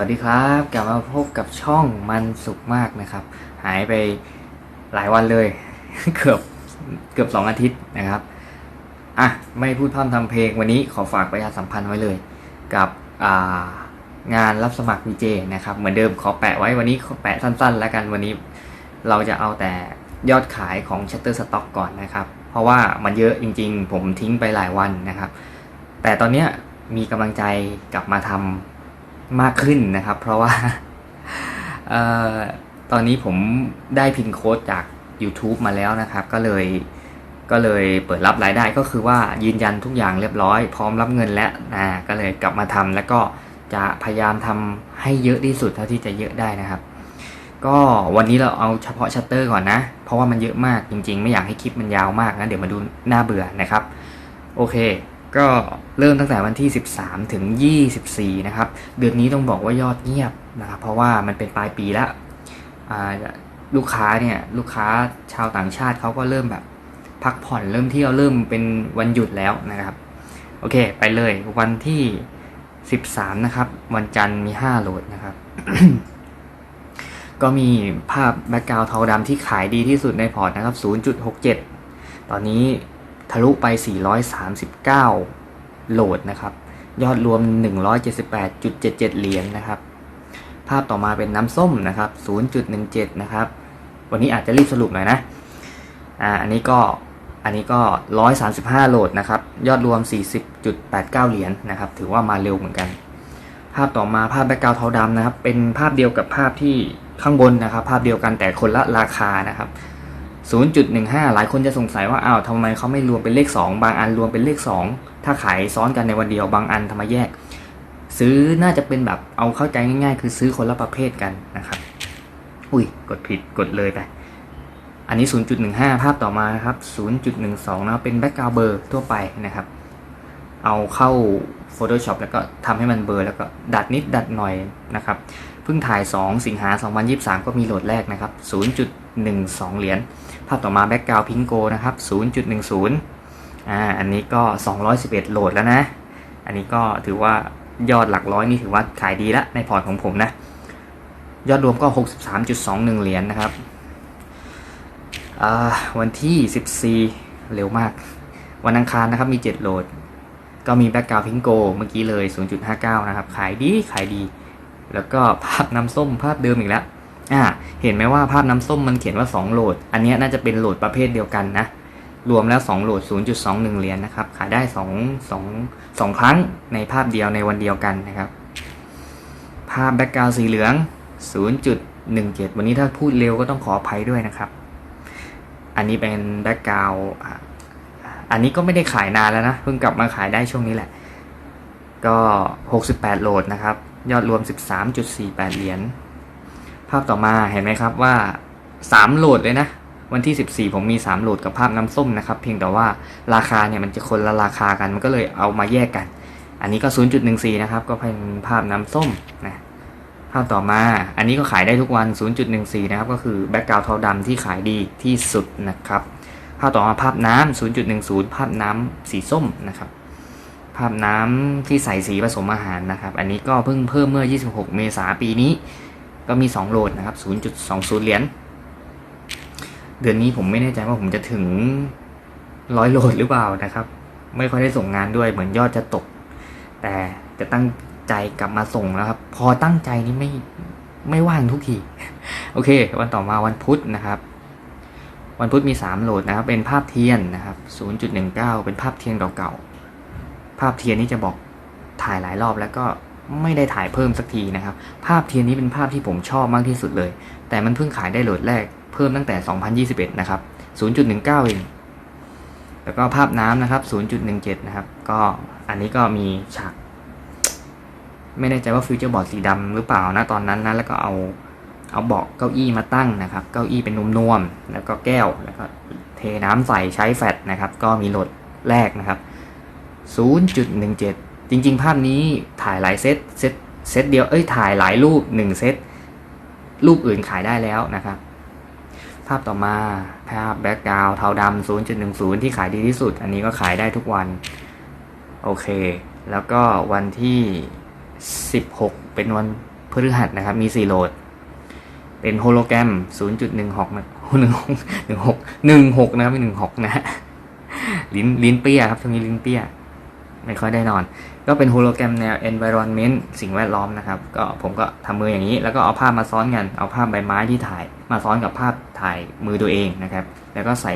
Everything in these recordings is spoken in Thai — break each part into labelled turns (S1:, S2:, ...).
S1: วัสดีครับกลับมาพบกับช่องมันสุขมากนะครับ หายไปหลายวันเลย เกือบเกือบสองอาทิตย์นะครับอะไม่พูดพร่ำทำเพลงวันนี้ขอฝากประชาสัมพันธ์ไว้เลย กับงานรับสมัคร VJ นะครับ เหมือนเดิมขอแปะไว้วันนี้แปะสั้นๆ แล้วกันวันนี้เราจะเอาแต่ยอดขายของ Shutterstock ก่อนนะครับ เพราะว่ามันเยอะจริง ๆ ผมทิ้งไปหลายวันนะครับ แต่ตอนนี้มีกำลังใจกลับมาทำ มากขึ้นนะครับ เพราะว่าออตอนนี้ผมได้พินโค้ดจาก YouTube มาแล้วนะครับ ก็เลยก็เลยเปิดรับรายได้ก็คือว่ายืนยันทุกอย่างเรียบร้อย พร้อมรับเงินแล้วนะก็เลยกลับมาทำแล้วก็จะพยายามทำให้เยอะที่สุดเท่าที่จะเยอะได้นะครับ ก็วันนี้เราเอาเฉพาะชัตเตอร์ก่อนนะ เพราะว่ามันเยอะมากจริง ๆ ไม่อยากให้คลิปมันยาวมากนะเดี๋ยวมาดูหน้าเบื่อนะครับ โอเค ก็เริ่มตั้งแต่วันที่ 13 ถึง 24 นะครับ เดือนนี้ต้องบอกว่ายอดเงียบนะครับ เพราะว่ามันเป็นปลายปีแล้วลูกค้าเนี่ยลูกค้าชาวต่างชาติเขาก็เริ่มแบบพักผ่อนเริ่มเที่ยวเริ่มเป็นวันหยุดแล้วนะครับ โอเคไปเลยวันที่ 13 นะครับ วันจันทร์มี 5 โหลดนะครับ ก็มีภาพแบ็กกราวด์เทาดำที่ขายดีที่สุดในพอร์ตนะครับ 0.67 ตอนนี้ ทะลุไป 439 โหลดนะครับ ยอดรวม 178.77 เหรียญนะครับ ภาพต่อมาเป็นน้ำส้มนะครับ 0.17 นะครับ วันนี้อาจจะรีบสรุปหน่อยนะ อ่า อันนี้ก็ อันนี้ก็ 135 โหลดนะครับ ยอดรวม 40.89 เหรียญนะครับ ถือว่ามาเร็วเหมือนกัน ภาพต่อมาภาพแบ็กกราวด์เทาดำนะครับ เป็นภาพเดียวกับภาพที่ข้างบนนะครับ ภาพเดียวกันแต่คนละราคานะครับ 0.15 หลายคนจะสงสัยว่าอ้าวทำไมเขาไม่รวมเป็นเลข 2 บางอันรวมเป็นเลข 2 ถ้าขายซ้อนกันในวันเดียวบางอันทำไมแยก ซื้อน่าจะเป็นแบบเอาเข้าใจง่ายๆ คือซื้อคนละประเภทกันนะครับ อุ้ยกดผิดกดเลยไป อันนี้ 0.15 ภาพต่อมานะครับ 0.12 นะเป็นแบ็กกราวเบอร์ทั่วไปนะครับ เอาเข้า Photoshop แล้วก็ทำให้มันเบลอแล้วก็ดัดนิดดัดหน่อยนะครับ เพิ่งถ่าย 2 สิงหา 2023 ก็มีโหลดแรกนะครับ 0.12 เหรียญ ภาพต่อมาแบ็กกราวพิงโกนะครับ 0.10 อ่า อันนี้ก็ 211 โหลดแล้วนะ อันนี้ก็ถือว่ายอดหลักร้อยนี่ถือว่าขายดีล้วในพอร์ตของผมนะ ยอดรวมก็ 63.21 เหรียญนะครับ วันที่ 14 เร็วมาก วันอังคารนะครับมี 7 โหลด ก็มีแบ็กกราวพิงโกเมื่อกี้เลย 0.59 นะครับ ขายดีขายดี แล้วก็ภาพน้ำส้มภาพเดิมอีกแล้วอ่าเห็นไหมว่าภาพน้ำส้มมันเขียนว่า 2 โหลด อันนี้น่าจะเป็นโหลดประเภทเดียวกันนะ รวมแล้ว 2 โหลด 0.21 เหรียญนะครับ ขายได้ 2 2 2 ครั้งในภาพเดียวในวันเดียวกันนะครับ ภาพแบ็กกราวสีเหลือง 0.17 วันนี้ถ้าพูดเร็วก็ต้องขออภัยด้วยนะครับ อันนี้เป็นแบ็กกราวอันนี้ก็ไม่ได้ขายนานแล้วนะ เพิ่งกลับมาขายได้ช่วงนี้แหละ ก็ 68 โหลดนะครับ ยอดรวม 13.48 เหรียญ ภาพต่อมาเห็นไหมครับว่า 3 โหลดเลยนะ วันที่ 14 ผมมี 3 โหลดกับภาพน้ำส้มนะครับ เพียงแต่ว่าราคาเนี่ยมันจะคนละราคากัน มันก็เลยเอามาแยกกัน อันนี้ก็ 0.14 นะครับ ก็เป็นภาพน้ำส้มนะ ภาพต่อมา อันนี้ก็ขายได้ทุกวัน 0.14 นะครับ ก็คือแบ็กกราวด์เทาดำที่ขายดีที่สุดนะครับ ภาพต่อมาภาพน้ำ0.10 ภาพน้ำสีส้มนะครับ ภาพน้ำที่ใส่สีผสมอาหารนะครับ อันนี้ก็เพิ่งเพิ่มเมื่อ 26 เมษายนปีนี้ ก็มี 2 โหลดนะครับ 0.20 เหรียญ เดือนนี้ผมไม่แน่ใจว่าผมจะถึงร้อยโหลดหรือเปล่านะครับ ไม่ค่อยได้ส่งงานด้วย เหมือนยอดจะตก แต่จะตั้งใจกลับมาส่งแล้วครับ พอตั้งใจนี่ไม่ไม่ว่างทุกที โอเค วันต่อมาวันพุธนะครับวันพุธมี 3 โหลดนะครับ เป็นภาพเทียนนะครับ 0.19 เป็นภาพเทียนเก่าๆ ภาพเทียนนี้จะบอกถ่ายหลายรอบแล้วก็ไม่ได้ถ่ายเพิ่มสักทีนะครับ ภาพเทียนนี้เป็นภาพที่ผมชอบมากที่สุดเลย แต่มันเพิ่งขายได้โหลดแรกเพิ่มตั้งแต่ 2021 นะครับ 0.19 เอง แล้วก็ภาพน้ำนะครับ 0.17 นะครับ ก็อันนี้ก็มีฉาก ไม่แน่ใจว่าฟิวเจอร์บอร์ดสีดำหรือเปล่านะตอนนั้นนะ แล้วก็เอาเอาเบาะเก้าอี้มาตั้งนะครับ เก้าอี้เป็นนวมๆ แล้วก็แก้ว แล้วก็เทน้ำใส่ใช้แฟลชนะครับ ก็มีโหลดแรกนะครับ 0.17 จริง ๆ ภาพนี้ถ่ายหลายเซตเซตเซตเดียวเอ้ยถ่ายหลายรูป 1 เซตรูปอื่นขายได้แล้วนะครับ ภาพต่อมาภาพแบ็กกราวด์เทาดำ0.10 ที่ขายดีที่สุด อันนี้ก็ขายได้ทุกวัน โอเค แล้วก็วันที่ 16 เป็นวันพฤหัสนะครับ มี4โหลด เป็นโฮโลแกรม 0.16นะ16 16 16 นะครับไม่16นะฮะลิ้นลิ้นเปี้ยครับช่วงนี้ลิ้นเปี้ย ไม่ค่อยได้นอน ก็เป็นโฮโลแกรมแนว environment สิ่งแวดล้อมนะครับ ก็ผมก็ทำมืออย่างนี้ แล้วก็เอาภาพมาซ้อนกัน เอาภาพใบไม้ที่ถ่าย มาซ้อนกับภาพถ่ายมือตัวเองนะครับ แล้วก็ใส่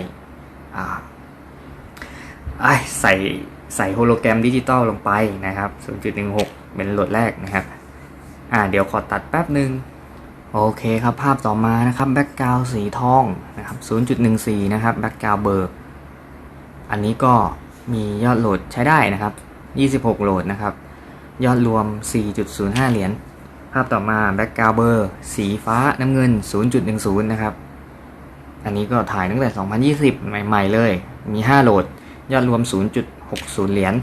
S1: อาไอใส่ใส่โฮโลแกรมดิจิตอลลงไปนะครับ 0.16 เป็นโหลดแรกนะครับ อ่า เดี๋ยวขอตัดแป๊บหนึ่งโอเคครับ ภาพต่อมานะครับแบ็กกราวสีทองนะครับ 0.14 นะครับแบ็กกราวเบอร์ อันนี้ก็ มียอดโหลดใช้ได้นะครับ 26 โหลดนะครับ ยอดรวม 4.05 เหรียญ ภาพต่อมาแบ็กกราวเบอร์สีฟ้าน้ำเงิน 0.10 นะครับ อันนี้ก็ถ่ายตั้งแต่ 2020 ใหม่ๆเลย มี 5 โหลด ยอดรวม 0.60 เหรียญ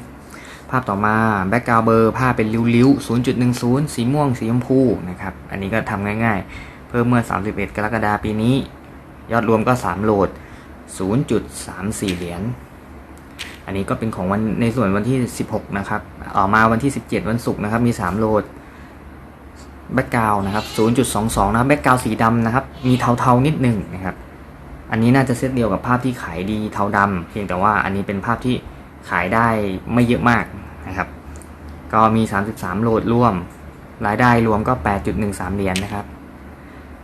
S1: ภาพต่อมาแบ็กกราวเบอร์ภาพเป็นริ้วๆ 0.10 สีม่วง สีชมพูนะครับ อันนี้ก็ทำง่ายๆ เพิ่มเมื่อ 31 กรกฎาคมปีนี้ ยอดรวมก็ 3 โหลด 0.34 เหรียญ อันนี้ก็เป็นของวันในส่วนวันที่ 16 นะครับออกมาวันที่ 17 วันศุกร์นะครับ มี 3 โหลดแบ็กกราวนะครับ 0.22 นะครับแบ็กกราวสีดำนะครับ มีเทาๆนิดหนึ่งนะครับ อันนี้น่าจะเซตเดียวกับภาพที่ขายดีเทาดำเพียงแต่ว่าอันนี้เป็นภาพที่ขายได้ไม่เยอะมากนะครับ ก็มี 33 โหลดร่วม รายได้รวมก็ 8.13 เหรียญนนะครับ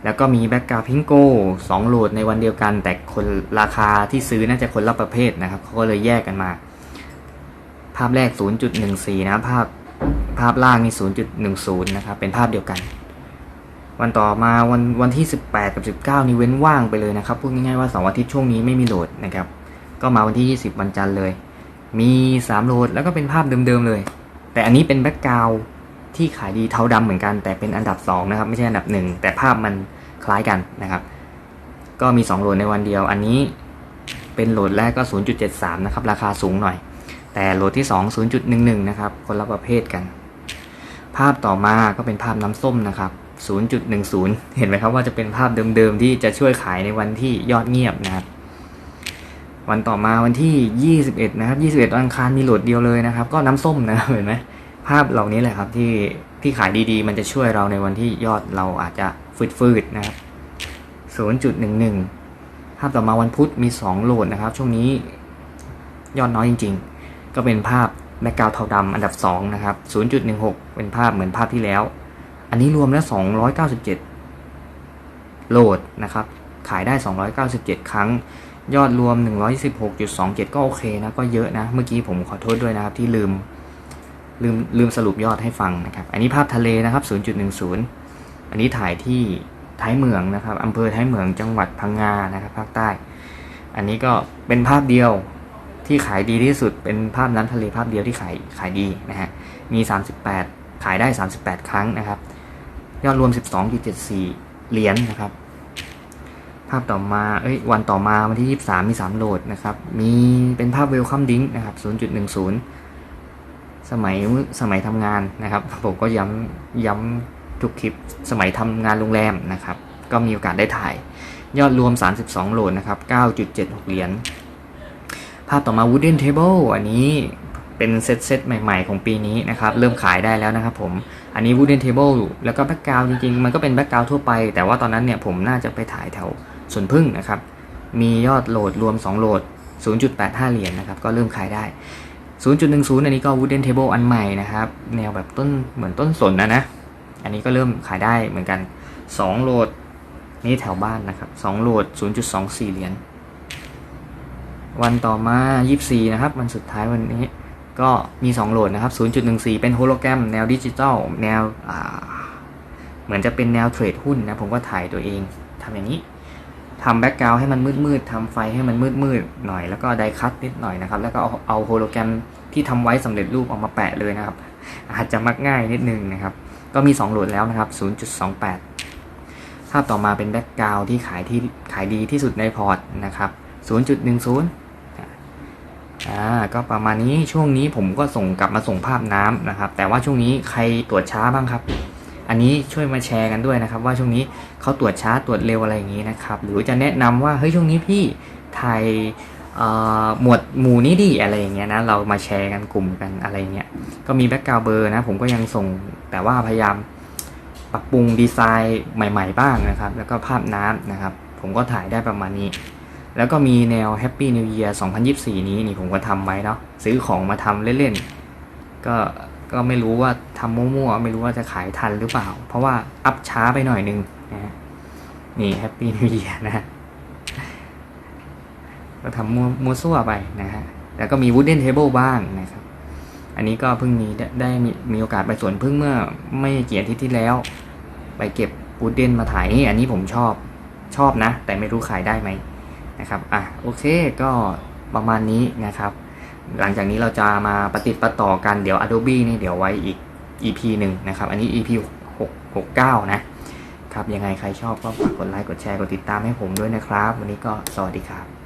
S1: แล้วก็มีแบ็กกาพิงโก้2โหลดในวันเดียวกัน แต่คนราคาที่ซื้อน่าจะคนละประเภทนะครับเขาก็เลยแยกกันมา ภาพแรก 0.14 นะภาพภาพล่างนี่0.10 นะครับ เป็นภาพเดียวกัน วันต่อมาวันวันที่ 18 กับ 19 นี่เว้นว่างไปเลยนะครับพูดง่ายๆว่าเสาร์อาทิตย์ช่วงนี้ไม่มีโหลดนะครับ ก็มาวันที่ 20 วันจันทร์เลย มี 3 โหลดแล้วก็เป็นภาพเดิมๆเลย แต่อันนี้เป็นแบ็กกราว ที่ขายดีเทาดำเหมือนกัน แต่เป็นอันดับ2นะครับไม่ใช่อันดับ 1 แต่ภาพมันคล้ายกันนะครับ ก็มี 2โหลดในวันเดียว อันนี้เป็นโหลดแรกก็ 0.73 นะครับ ราคาสูงหน่อย แต่โหลดที่ 2 0.11 นะครับ คนละประเภทกัน ภาพต่อมาก็เป็นภาพน้ำส้มนะครับ 0.10 เห็นไหมครับว่าจะเป็นภาพเดิมๆที่จะช่วยขายในวันที่ยอดเงียบนะครับวันต่อมาวันที่ 21 นะครับ 21วันอังคารมีโหลดเดียวเลยนะครับ ก็น้ำส้มนะเห็นไหม ภาพเหล่านี้แหละครับที่ที่ขายดีๆ มันจะช่วยเราในวันที่ยอดเราอาจจะฟืดๆนะครับ0.11 ภาพต่อมาวันพุธมี 2 โหลดนะครับ ช่วงนี้ยอดน้อยจริง ๆ ก็เป็นภาพแบ็กกาวเทาดำอันดับ 2 นะครับ 0.16 เป็นภาพเหมือนภาพที่แล้ว อันนี้รวมแล้ว 297 โหลดนะครับ ขายได้ 297 ครั้ง ยอดรวม 116.27 ก็โอเคนะ ก็เยอะนะ เมื่อกี้ผมขอโทษด้วยนะครับที่ลืม ลืมลืมสรุปยอดให้ฟังนะครับ อันนี้ภาพทะเลนะครับ 0.10 อันนี้ถ่ายที่ท้ายเมืองนะครับอำเภอท้ายเมืองจังหวัดพังงานะครับภาคใต้ อันนี้ก็เป็นภาพเดียวที่ขายดีที่สุด เป็นภาพน้ำทะเลภาพเดียวที่ขายขายดีนะฮะ มี 38 ขายได้ 38 ครั้งนะครับ ยอดรวม 12.74 เหรียญนะครับ ภาพต่อมา เอ้ย วันต่อมาวันที่ 23 มี 3 โหลดนะครับ มีเป็นภาพ Welcome Drink นะครับ 0.10 สมัยสมัยทำงานนะครับ ผมก็ย้ำย้ำทุกคลิปสมัยทำงานโรงแรมนะครับ ก็มีโอกาสได้ถ่าย ยอดรวม 32 โหลดนะครับ 9.76 เหรียญภาพต่อมา Wooden Table อันนี้เป็นเซตเซตใหม่ๆ ของปีนี้นะครับ เริ่มขายได้แล้วนะครับผม อันนี้ Wooden Table แล้วก็แบ็กกราวจริงๆ มันก็เป็นแบ็กกราวทั่วไป แต่ว่าตอนนั้นเนี่ยผมน่าจะไปถ่ายแถวสวนพึ่งนะครับ มียอดโหลดรวม 2 โหลด 0.85 เหรียญนะครับ ก็เริ่มขายได้ 0.10 อันนี้ก็ Wooden Table อันใหม่นะครับ แนวแบบต้นเหมือนต้นสนนะนะ อันนี้ก็เริ่มขายได้เหมือนกัน 2 โหลด นี่แถวบ้านนะครับ 2 โหลด 0.24 เหรียญวันต่อมา 24 นะครับ วันสุดท้ายวันนี้ก็มี 2 โหลดนะครับ 0.14 เป็นโฮโลแกรมแนวดิจิตอลแนวเหมือนจะเป็นแนวเทรดหุ้นนะ ผมก็ถ่ายตัวเองทำอย่างนี้ ทำแบ็กกราวให้มันมืดๆทำไฟให้มันมืดๆหน่อย แล้วก็ไดคัตนิดหน่อยนะครับ แล้วก็เอาเอาโฮโลแกรมที่ทำไว้สำเร็จรูปออกมาแปะเลยนะครับ อาจจะมักง่ายนิดนึงนะครับ ก็มี 2 โหลดแล้วนะครับ 0.28 ภาพต่อมาเป็นแบ็กกราวที่ขายที่ขายดีที่สุดในพอร์ตนะครับ 0.10อ่าก็ประมาณนี้ช่วงนี้ผมก็ส่งกลับมาส่งภาพน้ำนะครับ แต่ว่าช่วงนี้ใครตรวจช้าบ้างครับ อันนี้ช่วยมาแชร์กันด้วยนะครับ ว่าช่วงนี้เขาตรวจช้าตรวจเร็วอะไรอย่างนี้นะครับ หรือจะแนะนำว่าเฮ้ยช่วงนี้พี่ถ่ายหมวดหมู่นี้ดิอะไรอย่างเงี้ยนะเรามาแชร์กันกลุ่มกันอะไรเงี้ยก็มีแบ็กกราวเบอร์นะผมก็ยังส่งแต่ว่าพยายามปรับปรุงดีไซน์ใหม่ ๆ บ้างนะครับ แล้วก็ภาพน้ำนะครับ ผมก็ถ่ายได้ประมาณนี้ แล้วก็มีแนว Happy New Year 2024 นี้นี่ผมก็ทำไว้เนาะซื้อของมาทำเล่นๆ ก็ ก็ไม่รู้ว่าทำมั่วๆ ไม่รู้ว่าจะขายทันหรือเปล่า เพราะว่าอัพช้าไปหน่อยนึงนะฮะนี่ Happy New Year นะฮะก็ทำมั่วมัวซั่วไปนะฮะแล้วก็มี Wooden Table บ้างนะครับ อันนี้ก็เพิ่งมีได้ได้มีมีโอกาสไปสวนพึ่งเมื่อไม่กี่อาทิตย์ที่แล้ว ไปเก็บ Wooden มาถ่ายอันนี้ผมชอบชอบนะ แต่ไม่รู้ขายได้ไหมนะครับ อะโอเคก็ประมาณนี้นะครับ หลังจากนี้เราจะมาปฏิปต่อกันเดี๋ยว Adobe นี่เดี๋ยวไว้อีก EP หนึ่งนะครับ อันนี้ EP 6 69 นะครับ ยังไงใครชอบก็ฝากกดไลค์ กดแชร์ กดติดตามให้ผมด้วยนะครับ วันนี้ก็สวัสดีครับ